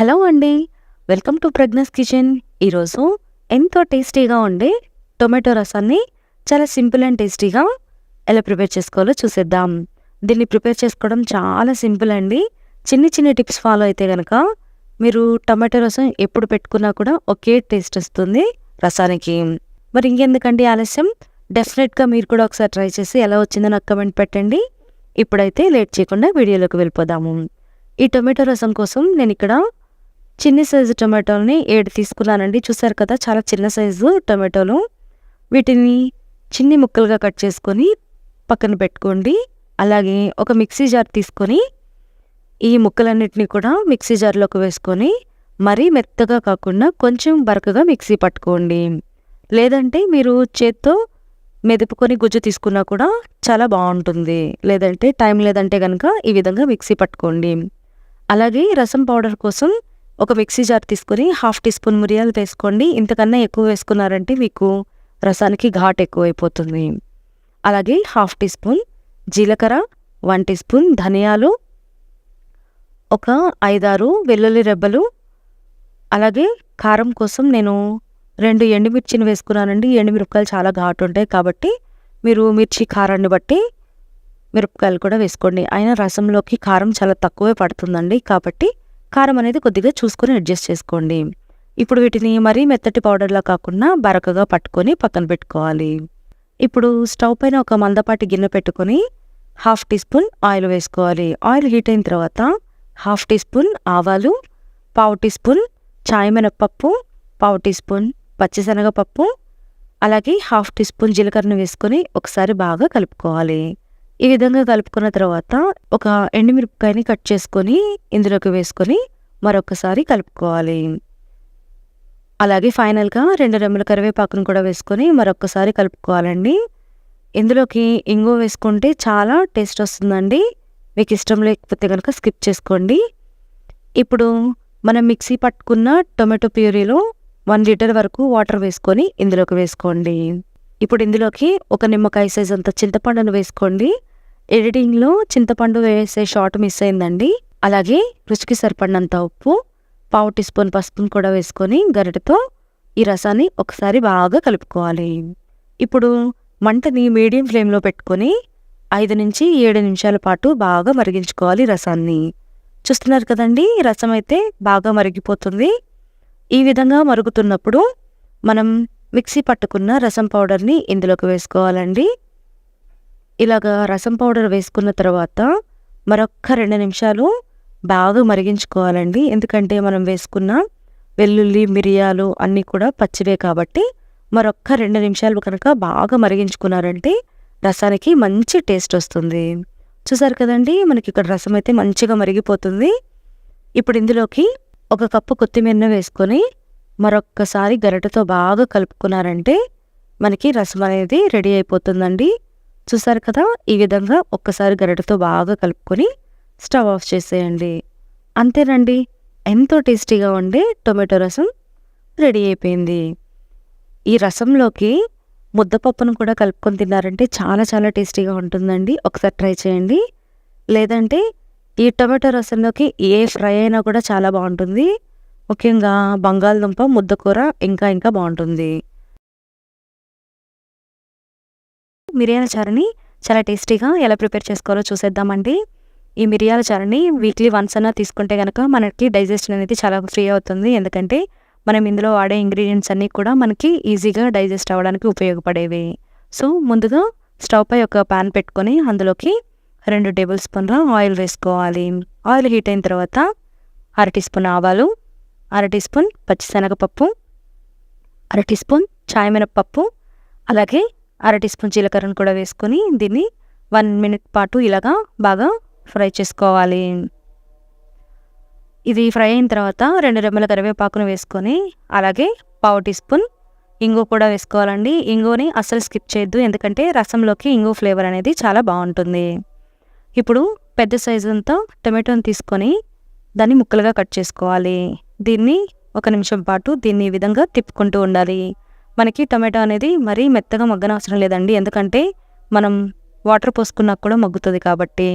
Hello అండి. Welcome to Pragna's kitchen. ఈరోజు ఎంతో టేస్టీగా ఉండే టొమాటో రసాన్ని చాలా సింపుల్ అండ్ టేస్టీగా ఎలా ప్రిపేర్ చేసుకోవాలో చూసేద్దాం. దీన్ని ప్రిపేర్ చేసుకోవడం చాలా సింపుల్ అండి. చిన్న చిన్న టిప్స్ ఫాలో అయితే కనుక మీరు టమాటో రసం ఎప్పుడు పెట్టుకున్నా కూడా ఒకే టేస్ట్ వస్తుంది రసానికి. మరి ఇంకెందుకండి ఆలస్యం? డెఫినెట్గా మీరు కూడా ఒకసారి ట్రై చేసి ఎలా వచ్చిందో నాకు కమెంట్ పెట్టండి. ఇప్పుడైతే లేట్ చేయకుండా వీడియోలోకి వెళ్ళిపోదాము. ఈ టొమాటో రసం కోసం నేను ఇక్కడ చిన్న సైజు టొమాటోలని ఏడు తీసుకున్నానండి. చూసారు కదా చాలా చిన్న సైజు టొమాటోలు. వీటిని చిన్ని ముక్కలుగా కట్ చేసుకొని పక్కన పెట్టుకోండి. అలాగే ఒక మిక్సీ జార్ తీసుకొని ఈ ముక్కలన్నిటిని కూడా మిక్సీ జార్లోకి వేసుకొని మరీ మెత్తగా కాకుండా కొంచెం బరకగా మిక్సీ పట్టుకోండి. లేదంటే మీరు చేత్తో మెదుపుకొని గుజ్జు తీసుకున్నా కూడా చాలా బాగుంటుంది. లేదంటే టైం లేదంటే కనుక ఈ విధంగా మిక్సీ పట్టుకోండి. అలాగే రసం పౌడర్ కోసం ఒక మిక్సీ జార్ తీసుకొని హాఫ్ టీ స్పూన్ మిరియాలు వేసుకోండి. ఇంతకన్నా ఎక్కువ వేసుకున్నారంటే మీకు రసానికి ఘాట్ ఎక్కువైపోతుంది. అలాగే హాఫ్ టీ స్పూన్ జీలకర్ర వన్ టీ స్పూన్ ధనియాలు ఒక ఐదారు వెల్లుల్లి రెబ్బలు. అలాగే కారం కోసం నేను రెండు ఎండుమిర్చిని వేసుకున్నానండి. ఎండుమిరపకాయలు చాలా ఘాటు ఉంటాయి కాబట్టి మీరు మిర్చి కారాన్ని బట్టి మిరపకాయలు కూడా వేసుకోండి. అయినా రసంలోకి కారం చాలా తక్కువే పడుతుందండి కాబట్టి కారం అనేది కొద్దిగా చూసుకొని అడ్జస్ట్ చేసుకోండి. ఇప్పుడు వీటిని మరీ మెత్తటి పౌడర్లా కాకుండా బరకగా పట్టుకొని పక్కన పెట్టుకోవాలి. ఇప్పుడు స్టవ్ పైన ఒక మందపాటి గిన్నె పెట్టుకొని హాఫ్ టీ స్పూన్ ఆయిల్ వేసుకోవాలి. ఆయిల్ హీట్ అయిన తర్వాత హాఫ్ టీ స్పూన్ ఆవాలు పావు టీ స్పూన్ చాయ్ మినప్పప్పు పావు టీ స్పూన్ పచ్చిశనగపప్పు అలాగే హాఫ్ టీ స్పూన్ జీలకర్రను వేసుకొని ఒకసారి బాగా కలుపుకోవాలి. ఈ విధంగా కలుపుకున్న తర్వాత ఒక ఎండుమిరపకాయని కట్ చేసుకొని ఇందులోకి వేసుకొని మరొకసారి కలుపుకోవాలి. అలాగే ఫైనల్గా రెండు రెమ్మల కరివేపాకును కూడా వేసుకొని మరొకసారి కలుపుకోవాలండి. ఇందులోకి ఇంగువ వేసుకుంటే చాలా టేస్ట్ వస్తుందండి. మీకు ఇష్టం లేకపోతే కనుక స్కిప్ చేసుకోండి. ఇప్పుడు మనం మిక్సీ పట్టుకున్న టొమాటో ప్యూరీలో వన్ లీటర్ వరకు వాటర్ వేసుకొని ఇందులోకి వేసుకోండి. ఇప్పుడు ఇందులోకి ఒక నిమ్మకాయ సైజ్ అంత చింతపండును వేసుకోండి. ఎడిటింగ్లో చింతపండు వేసే షార్ట్ మిస్ అయిందండి. అలాగే రుచికి సరిపడినంత ఉప్పు పావు టీ స్పూన్ పసుపును కూడా వేసుకొని గరిటతో ఈ రసాన్ని ఒకసారి బాగా కలుపుకోవాలి. ఇప్పుడు మంటని మీడియం ఫ్లేమ్లో పెట్టుకొని ఐదు నుంచి ఏడు నిమిషాల పాటు బాగా మరిగించుకోవాలి రసాన్ని. చూస్తున్నారు కదండి రసం అయితే బాగా మరిగిపోతుంది. ఈ విధంగా మరుగుతున్నప్పుడు మనం మిక్సీ పట్టుకున్న రసం పౌడర్ని ఇందులోకి వేసుకోవాలండి. ఇలాగా రసం పౌడర్ వేసుకున్న తర్వాత మరొక్క రెండు నిమిషాలు బాగా మరిగించుకోవాలండి. ఎందుకంటే మనం వేసుకున్న వెల్లుల్లి మిరియాలు అన్నీ కూడా పచ్చివే కాబట్టి మరొక్క రెండు నిమిషాలు కనుక బాగా మరిగించుకున్నారంటే రసానికి మంచి టేస్ట్ వస్తుంది. చూసారు కదండి మనకి ఇక్కడ రసం అయితే మంచిగా మరిగిపోతుంది. ఇప్పుడు ఇందులోకి ఒక కప్పు కొత్తిమీరను వేసుకొని మరొక్కసారి గరిటతో బాగా కలుపుకున్నారంటే మనకి రసం అనేది రెడీ అయిపోతుందండి. చూసారు కదా? ఈ విధంగా ఒక్కసారి గరిటతో బాగా కలుపుకొని స్టవ్ ఆఫ్ చేసేయండి. అంతేనండి ఎంతో టేస్టీగా ఉండే టొమాటో రసం రెడీ అయిపోయింది. ఈ రసంలోకి ముద్దపప్పును కూడా కలుపుకొని తిన్నారంటే చాలా చాలా టేస్టీగా ఉంటుందండి. ఒకసారి ట్రై చేయండి. లేదంటే ఈ టొమాటో రసంలోకి ఏ ఫ్రై అయినా కూడా చాలా బాగుంటుంది. ముఖ్యంగా బంగాళదుంప ముద్దకూర ఇంకా ఇంకా బాగుంటుంది. మిరియాల చారుని చాలా టేస్టీగా ఎలా ప్రిపేర్ చేసుకోవాలో చూసేద్దామండి. ఈ మిరియాల చారుని వీక్లీ వన్స్ అన్నా తీసుకుంటే కనుక మనకి డైజెషన్ అనేది చాలా ఫ్రీ అవుతుంది. ఎందుకంటే మనం ఇందులో వాడే ఇంగ్రీడియంట్స్ అన్నీ కూడా మనకి ఈజీగా డైజెస్ట్ అవ్వడానికి ఉపయోగపడేవి. సో ముందుగా స్టవ్ పై ఒక ప్యాన్ పెట్టుకొని అందులోకి రెండు టేబుల్ స్పూన్ల ఆయిల్ వేసుకోవాలి. ఆయిల్ హీట్ అయిన తర్వాత అర టీ స్పూన్ ఆవాలు అర టీ స్పూన్ పచ్చిశనగపప్పు అర టీ స్పూన్ చాయ్ మినప్పప్పు అలాగే అర టీ స్పూన్ జీలకర్రను కూడా వేసుకొని దీన్ని వన్ మినిట్ పాటు ఇలాగా బాగా ఫ్రై చేసుకోవాలి. ఇది ఫ్రై అయిన తర్వాత రెండు రెమ్మల కరివేపాకును వేసుకొని అలాగే పావు టీ స్పూన్ ఇంగు కూడా వేసుకోవాలండి. ఇంగుని అస్సలు స్కిప్ చేయొద్దు ఎందుకంటే రసంలోకి ఇంగు ఫ్లేవర్ అనేది చాలా బాగుంటుంది. ఇప్పుడు పెద్ద సైజు అంతా టొమాటోని తీసుకొని దాన్ని ముక్కలుగా కట్ చేసుకోవాలి. దీన్ని ఒక నిమిషం పాటు దీన్ని ఈ విధంగా తిప్పుకుంటూ ఉండాలి. మనకి టమాటో అనేది మరీ మెత్తగా మగ్గన అవసరం లేదండి. ఎందుకంటే మనం వాటర్ పోసుకున్నా కూడా మగ్గుతుంది కాబట్టి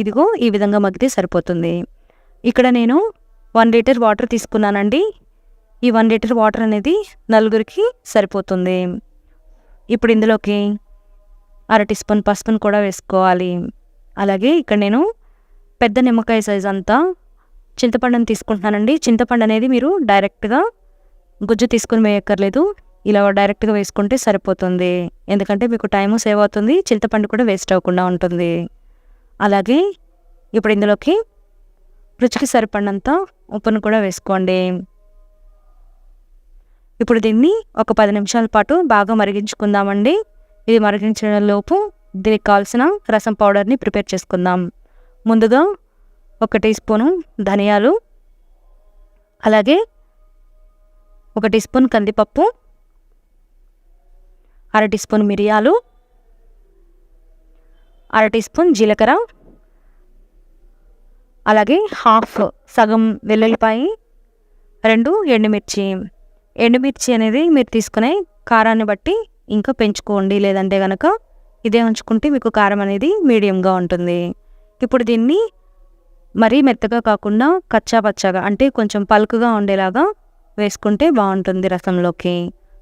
ఇదిగో ఈ విధంగా మగ్గితే సరిపోతుంది. ఇక్కడ నేను వన్ లీటర్ వాటర్ తీసుకున్నానండి. ఈ వన్ లీటర్ వాటర్ అనేది నలుగురికి సరిపోతుంది. ఇప్పుడు ఇందులోకి అర టీ స్పూన్ పసుపును కూడా వేసుకోవాలి. అలాగే ఇక్కడ నేను పెద్ద నిమ్మకాయ సైజ్ అంతా చింతపండుని తీసుకుంటున్నానండి. చింతపండు అనేది మీరు డైరెక్ట్గా గుజ్జు తీసుకుని వేయక్కర్లేదు. ఇలా డైరెక్ట్గా వేసుకుంటే సరిపోతుంది. ఎందుకంటే మీకు టైము సేవ్ అవుతుంది చింతపండు కూడా వేస్ట్ అవ్వకుండా ఉంటుంది. అలాగే ఇప్పుడు ఇందులోకి రుచికి సరిపడినంత ఉప్పును కూడా వేసుకోండి. ఇప్పుడు దీన్ని ఒక పది నిమిషాల పాటు బాగా మరిగించుకుందామండి. ఇది మరిగించిన లోపు దీనికి కావాల్సిన రసం పౌడర్ని ప్రిపేర్ చేసుకుందాం. ముందుగా ఒక టీ స్పూను ధనియాలు అలాగే ఒక టీ స్పూన్ కందిపప్పు అర టీ స్పూన్ మిరియాలు అర టీ స్పూన్ జీలకర్ర అలాగే హాఫ్ సగం వెల్లుల్లిపాయి రెండు ఎండుమిర్చి. ఎండుమిర్చి అనేది మీరు తీసుకునే కారాన్ని బట్టి ఇంకా పెంచుకోండి లేదంటే కనుక ఇదే ఉంచుకుంటే మీకు కారం అనేది మీడియంగా ఉంటుంది. ఇప్పుడు దీన్ని మరీ మెత్తగా కాకుండా కచ్చాపచ్చగా అంటే కొంచెం పలుకుగా ఉండేలాగా వేసుకుంటే బాగుంటుంది రసంలోకి.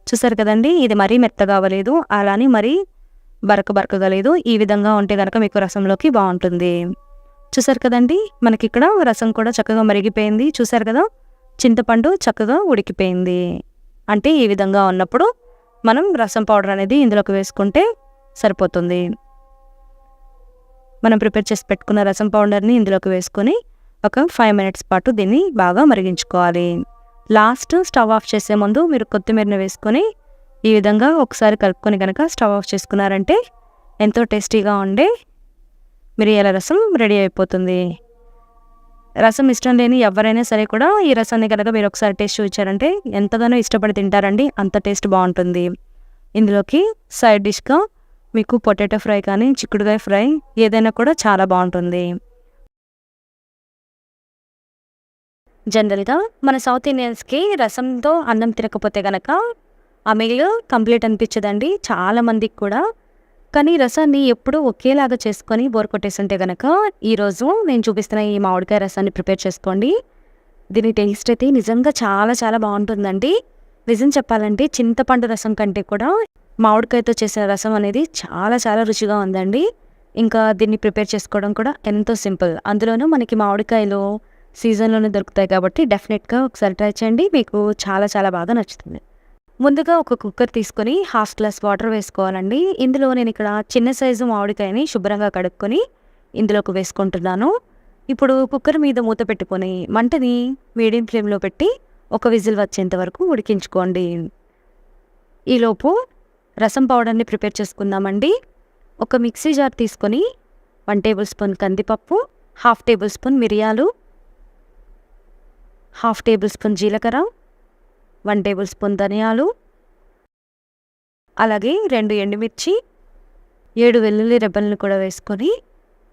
చూసారు కదండి? ఇది మరీ మెత్తగా అవ్వలేదు. అలానే మరీ బరక బరకగా లేదు. ఈ విధంగా ఉంటే కనుక మీకు రసంలోకి బాగుంటుంది. చూసారు కదండి? మనకి ఇక్కడ రసం కూడా చక్కగా మరిగిపోయింది. చూసారు కదా? చింతపండు చక్కగా ఉడికిపోయింది. అంటే ఈ విధంగా ఉన్నప్పుడు మనం రసం పౌడర్ అనేది ఇందులోకి వేసుకుంటే సరిపోతుంది. మనం ప్రిపేర్ చేసి పెట్టుకున్న రసం పౌడర్ని ఇందులోకి వేసుకొని ఒక ఫైవ్ మినిట్స్ పాటు దీన్ని బాగా మరిగించుకోవాలి. లాస్ట్ స్టవ్ ఆఫ్ చేసే ముందు మీరు కొత్తిమీరని వేసుకొని ఈ విధంగా ఒకసారి కలుపుకొని కనుక స్టవ్ ఆఫ్ చేసుకున్నారంటే ఎంతో టేస్టీగా ఉండే మిరియాల రసం రెడీ అయిపోతుంది. రసం ఇష్టం లేని ఎవరైనా సరే కూడా ఈ రసాన్ని కనుక మీరు ఒకసారి టేస్ట్ చూచారంటే ఎంతగానో ఇష్టపడి తింటారండి అంత టేస్ట్ బాగుంటుంది. ఇందులోకి సైడ్ డిష్గా మీకు పొటాటో ఫ్రై కానీ చిక్కుడుకాయ ఫ్రై ఏదైనా కూడా చాలా బాగుంటుంది. జనరల్గా మన సౌత్ ఇండియన్స్కి రసంతో అన్నం తినకపోతే గనక ఆ మీల్ కంప్లీట్ అనిపించదండి చాలా మందికి కూడా. కానీ రసాన్ని ఎప్పుడూ ఒకేలాగా చేసుకొని బోర్ కొట్టేస్తుంటే గనక ఈరోజు నేను చూపిస్తున్న ఈ మామిడికాయ రసాన్ని ప్రిపేర్ చేసుకోండి. దీని టేస్ట్ అయితే నిజంగా చాలా చాలా బాగుంటుందండి. నిజం చెప్పాలంటే చింతపండు రసం కంటే కూడా మామిడికాయతో చేసిన రసం అనేది చాలా చాలా రుచిగా ఉందండి. ఇంకా దీన్ని ప్రిపేర్ చేసుకోవడం కూడా ఎంతో సింపుల్. అందులోనూ మనకి మామిడికాయలు సీజన్లోనే దొరుకుతాయి కాబట్టి డెఫినెట్గా ఒకసారి ట్రై చేయండి. మీకు చాలా చాలా బాగా నచ్చుతుంది. ముందుగా ఒక కుక్కర్ తీసుకొని హాఫ్ గ్లాస్ వాటర్ వేసుకోవాలండి. ఇందులో నేను ఇక్కడ చిన్న సైజు మామిడికాయని శుభ్రంగా కడుక్కొని ఇందులోకి వేసుకుంటున్నాను. ఇప్పుడు కుక్కర్ మీద మూత పెట్టుకొని మంటని మీడియం ఫ్లేమ్లో పెట్టి ఒక విజిల్ వచ్చేంత వరకు ఉడికించుకోండి. ఈలోపు రసం పౌడర్ని ప్రిపేర్ చేసుకుందామండి. ఒక మిక్సీ జార్ తీసుకొని వన్ టేబుల్ స్పూన్ కందిపప్పు హాఫ్ టేబుల్ స్పూన్ మిరియాలు హాఫ్ టేబుల్ స్పూన్ జీలకర్ర వన్ టేబుల్ స్పూన్ ధనియాలు అలాగే రెండు ఎండుమిర్చి ఏడు వెల్లుల్లి రెబ్బలను కూడా వేసుకొని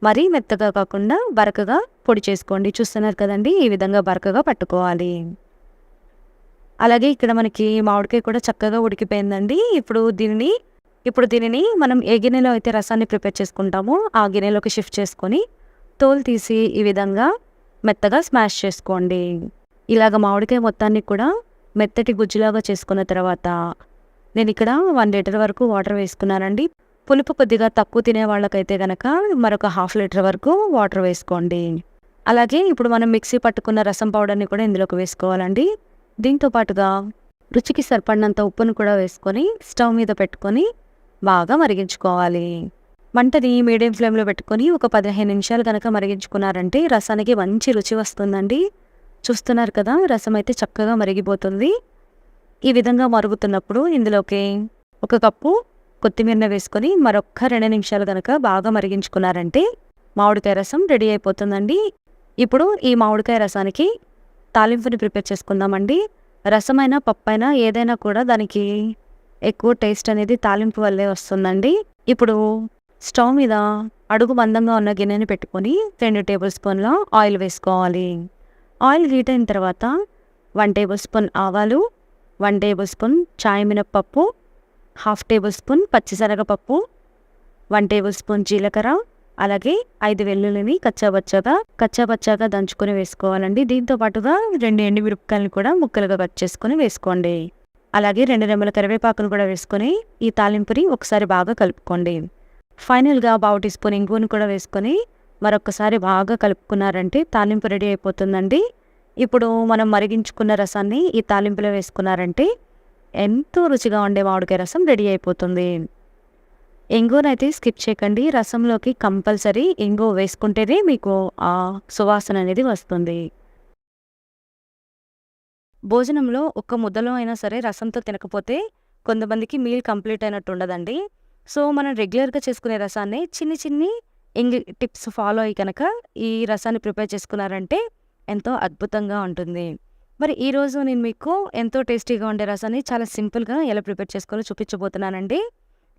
మరీ మెత్తగా కాకుండా బరకగా పొడి చేసుకోండి. చూస్తున్నారు కదండి ఈ విధంగా బరకగా పట్టుకోవాలి. అలాగే ఇక్కడ మనకి మామిడికాయ కూడా చక్కగా ఉడికిపోయిందండి. ఇప్పుడు దీనిని ఇప్పుడు దీనిని మనం ఏ గిన్నెలో అయితే రసాన్ని ప్రిపేర్ చేసుకుంటామో ఆ గిన్నెలోకి షిఫ్ట్ చేసుకొని తోలు తీసి ఈ విధంగా మెత్తగా స్మాష్ చేసుకోండి. ఇలాగ మామిడికాయ మొత్తాన్ని కూడా మెత్తటి గుజ్జులాగా చేసుకున్న తర్వాత నేను ఇక్కడ వన్ లీటర్ వరకు వాటర్ వేసుకున్నానండి. పులుపు కొద్దిగా తక్కువ తినే వాళ్ళకైతే గనక మరొక హాఫ్ లీటర్ వరకు వాటర్ వేసుకోండి. అలాగే ఇప్పుడు మనం మిక్సీ పట్టుకున్న రసం పౌడర్ని కూడా ఇందులోకి వేసుకోవాలండి. దీంతో పాటుగా రుచికి సరిపడినంత ఉప్పును కూడా వేసుకొని స్టవ్ మీద పెట్టుకొని బాగా మరిగించుకోవాలి. వంటని మీడియం ఫ్లేమ్లో పెట్టుకొని ఒక పదిహేను నిమిషాలు కనుక మరిగించుకున్నారంటే రసానికి మంచి రుచి వస్తుందండి. చూస్తున్నారు కదా రసం అయితే చక్కగా మరిగిపోతుంది. ఈ విధంగా మరుగుతున్నప్పుడు ఇందులోకి ఒక కప్పు కొత్తిమీరని వేసుకొని మరొక్క రెండు నిమిషాలు కనుక బాగా మరిగించుకున్నారంటే మామిడికాయ రసం రెడీ అయిపోతుందండి. ఇప్పుడు ఈ మామిడికాయ రసానికి తాలింపుని ప్రిపేర్ చేసుకుందామండి. రసమైనా పప్పైనా ఏదైనా కూడా దానికి ఎక్కువ టేస్ట్ అనేది తాలింపు వల్లే వస్తుందండి. ఇప్పుడు స్టవ్ మీద అడుగు మందంగా ఉన్న గిన్నెని పెట్టుకొని రెండు టేబుల్ స్పూన్ల ఆయిల్ వేసుకోవాలి. ఆయిల్ హీట్ అయిన తర్వాత వన్ టేబుల్ స్పూన్ ఆవాలు వన్ టేబుల్ స్పూన్ చాయ్ మినప్పప్పు హాఫ్ టేబుల్ స్పూన్ పచ్చిశనగపప్పు వన్ టేబుల్ స్పూన్ జీలకర్ర అలాగే ఐదు వెల్లుల్లిని కచ్చాబచ్చాగా కచ్చాబచ్చాగా దంచుకొని వేసుకోవాలండి. దీంతో పాటుగా రెండు మిరపకాయలను కూడా ముక్కలుగా కట్ చేసుకొని వేసుకోండి. అలాగే రెండు రెమ్మల కరివేపాకును కూడా వేసుకొని ఈ తాలింపుని ఒకసారి బాగా కలుపుకోండి. ఫైనల్గా బావు టీ స్పూన్ ఇంగువను కూడా వేసుకొని మరొకసారి బాగా కలుపుకున్నారంటే తాలింపు రెడీ అయిపోతుందండి. ఇప్పుడు మనం మరిగించుకున్న రసాన్ని ఈ తాలింపులో వేసుకున్నారంటే ఎంతో రుచిగా ఉండే మామిడికాయ రసం రెడీ అయిపోతుంది. ఎంగోనైతే స్కిప్ చేయకండి. రసంలోకి కంపల్సరీ ఎంగో వేసుకుంటేనే మీకు ఆ సువాసన అనేది వస్తుంది. భోజనంలో ఒక్క ముద్దలో అయినా సరే రసంతో తినకపోతే కొంతమందికి మీల్ కంప్లీట్ అయినట్టు ఉండదండి. సో మనం రెగ్యులర్గా చేసుకునే రసాన్ని చిన్ని చిన్ని ఇంగ్ టిప్స్ ఫాలో అయ్యి కనుక ఈ రసాన్ని ప్రిపేర్ చేసుకున్నారంటే ఎంతో అద్భుతంగా ఉంటుంది. మరి ఈరోజు నేను మీకు ఎంతో టేస్టీగా ఉండే రసాన్ని చాలా సింపుల్గా ఎలా ప్రిపేర్ చేసుకోవాలో చూపించబోతున్నానండి.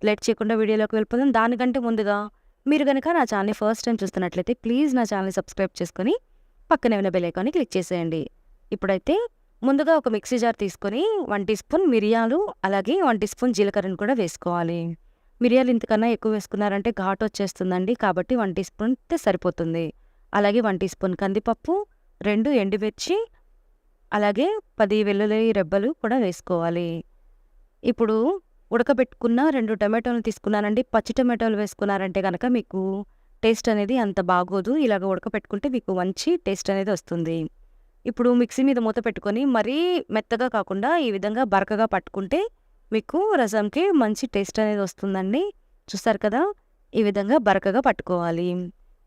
లేట్ చేయకుండా వీడియోలోకి వెళ్ళిపోదాం. దానికంటే ముందుగా మీరు కనుక నా ఛానల్ని ఫస్ట్ టైం చూస్తున్నట్లయితే ప్లీజ్ నా ఛానల్ని సబ్స్క్రైబ్ చేసుకొని పక్కనే ఉన్న బెలైకాన్ని క్లిక్ చేసేయండి. ఇప్పుడైతే ముందుగా ఒక మిక్సీ జార్ తీసుకొని వన్ టీ స్పూన్ మిరియాలు అలాగే వన్ టీ స్పూన్ జీలకర్రను కూడా వేసుకోవాలి. మిరియాలు ఇంతకన్నా ఎక్కువ వేసుకున్నారంటే ఘాటు వచ్చేస్తుందండి. కాబట్టి వన్ టీ స్పూన్ సరిపోతుంది. అలాగే వన్ టీ స్పూన్ కందిపప్పు రెండు ఎండుమిర్చి అలాగే పది వెల్లుల్లి రెబ్బలు కూడా వేసుకోవాలి. ఇప్పుడు ఉడకబెట్టుకున్న రెండు టమాటోలు తీసుకున్నానండి. పచ్చి టమాటోలు వేసుకున్నారంటే కనుక మీకు టేస్ట్ అనేది అంత బాగోదు. ఇలాగ ఉడకబెట్టుకుంటే మీకు మంచి టేస్ట్ అనేది వస్తుంది. ఇప్పుడు మిక్సీ మీద మూత పెట్టుకొని మరీ మెత్తగా కాకుండా ఈ విధంగా బరకగా పట్టుకుంటే మీకు రసంకి మంచి టేస్ట్ అనేది వస్తుందండి. చూస్తారు కదా ఈ విధంగా బరకగా పట్టుకోవాలి.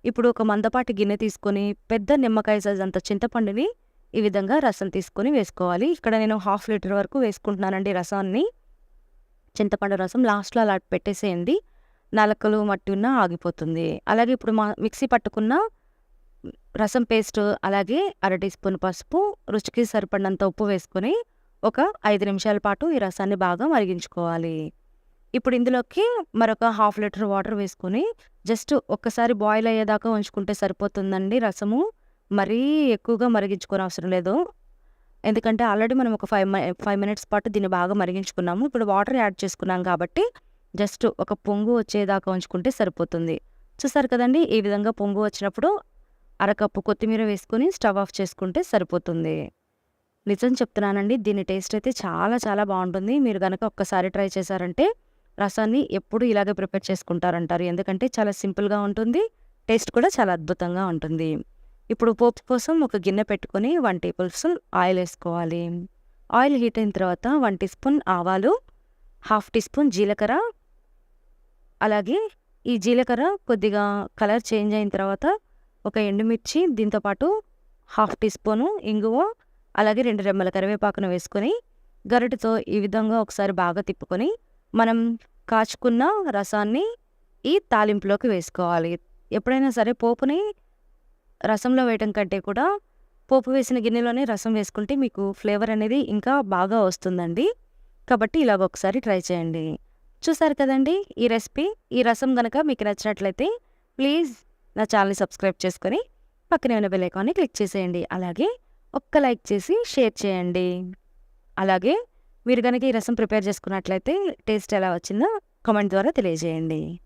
ఇప్పుడు ఒక మందపాటి గిన్నె తీసుకొని పెద్ద నిమ్మకాయ సైజ్ అంత చింతపండుని ఈ విధంగా రసం తీసుకొని వేసుకోవాలి. ఇక్కడ నేను హాఫ్ లీటర్ వరకు వేసుకుంటున్నానండి రసాన్ని. చింతపండు రసం లాస్ట్లో అలా పెట్టేసేయండి. నలకలు మట్టి ఉన్న ఆగిపోతుంది. అలాగే ఇప్పుడు మా మిక్సీ పట్టుకున్న రసం పేస్ట్ అలాగే అర టీ స్పూన్ పసుపు రుచికి సరిపడినంత ఉప్పు వేసుకొని ఒక ఐదు నిమిషాల పాటు ఈ రసాన్ని బాగా మరిగించుకోవాలి. ఇప్పుడు ఇందులోకి మరొక హాఫ్ లీటర్ వాటర్ వేసుకొని జస్ట్ ఒక్కసారి బాయిల్ అయ్యేదాకా ఉంచుకుంటే సరిపోతుందండి రసము. మరీ ఎక్కువగా మరిగించుకోని అవసరం లేదు. ఎందుకంటే ఆల్రెడీ మనం ఒక ఫైవ్ ఫైవ్ మినిట్స్ పాటు దీన్ని బాగా మరిగించుకున్నాము. ఇప్పుడు వాటర్ యాడ్ చేసుకున్నాం కాబట్టి జస్ట్ ఒక పొంగు వచ్చేదాకా ఉంచుకుంటే సరిపోతుంది. చూసారు కదండి ఈ విధంగా పొంగు వచ్చినప్పుడు అరకప్పు కొత్తిమీర వేసుకొని స్టవ్ ఆఫ్ చేసుకుంటే సరిపోతుంది. నిజం చెప్తున్నానండి. దీని టేస్ట్ అయితే చాలా చాలా బాగుంటుంది. మీరు కనుక ఒక్కసారి ట్రై చేశారంటే రసాన్ని ఎప్పుడు ఇలాగే ప్రిపేర్ చేసుకుంటారంటారు. ఎందుకంటే చాలా సింపుల్గా ఉంటుంది టేస్ట్ కూడా చాలా అద్భుతంగా ఉంటుంది. ఇప్పుడు పోపు కోసం ఒక గిన్నె పెట్టుకొని వన్ టేబుల్ స్పూన్ ఆయిల్ వేసుకోవాలి. ఆయిల్ హీట్ అయిన తర్వాత వన్ టీ స్పూన్ ఆవాలు హాఫ్ టీ స్పూన్ జీలకర్ర. అలాగే ఈ జీలకర్ర కొద్దిగా కలర్ చేంజ్ అయిన తర్వాత ఒక ఎండుమిర్చి దీంతోపాటు హాఫ్ టీ స్పూను ఇంగువ అలాగే రెండు రెమ్మల కరివేపాకును వేసుకొని గరిటతో ఈ విధంగా ఒకసారి బాగా తిప్పుకొని మనం కాచుకున్న రసాన్ని ఈ తాలింపులోకి వేసుకోవాలి. ఎప్పుడైనా సరే పోపుని రసంలో వేయటం కంటే కూడా పోపు వేసిన గిన్నెలోనే రసం వేసుకుంటే మీకు ఫ్లేవర్ అనేది ఇంకా బాగా వస్తుందండి. కాబట్టి ఇలాగ ఒకసారి ట్రై చేయండి. చూసారు కదండి ఈ రెసిపీ? ఈ రసం కనుక మీకు నచ్చినట్లయితే ప్లీజ్ నా ఛానల్ని సబ్స్క్రైబ్ చేసుకొని పక్కనే ఉన్న బెల్ ఐకాన్ని క్లిక్ చేసేయండి. అలాగే ఒక్క లైక్ చేసి షేర్ చేయండి. అలాగే మీరు కనుక ఈ రసం ప్రిపేర్ చేసుకున్నట్లయితే టేస్ట్ ఎలా వచ్చిందో కామెంట్ ద్వారా తెలియజేయండి.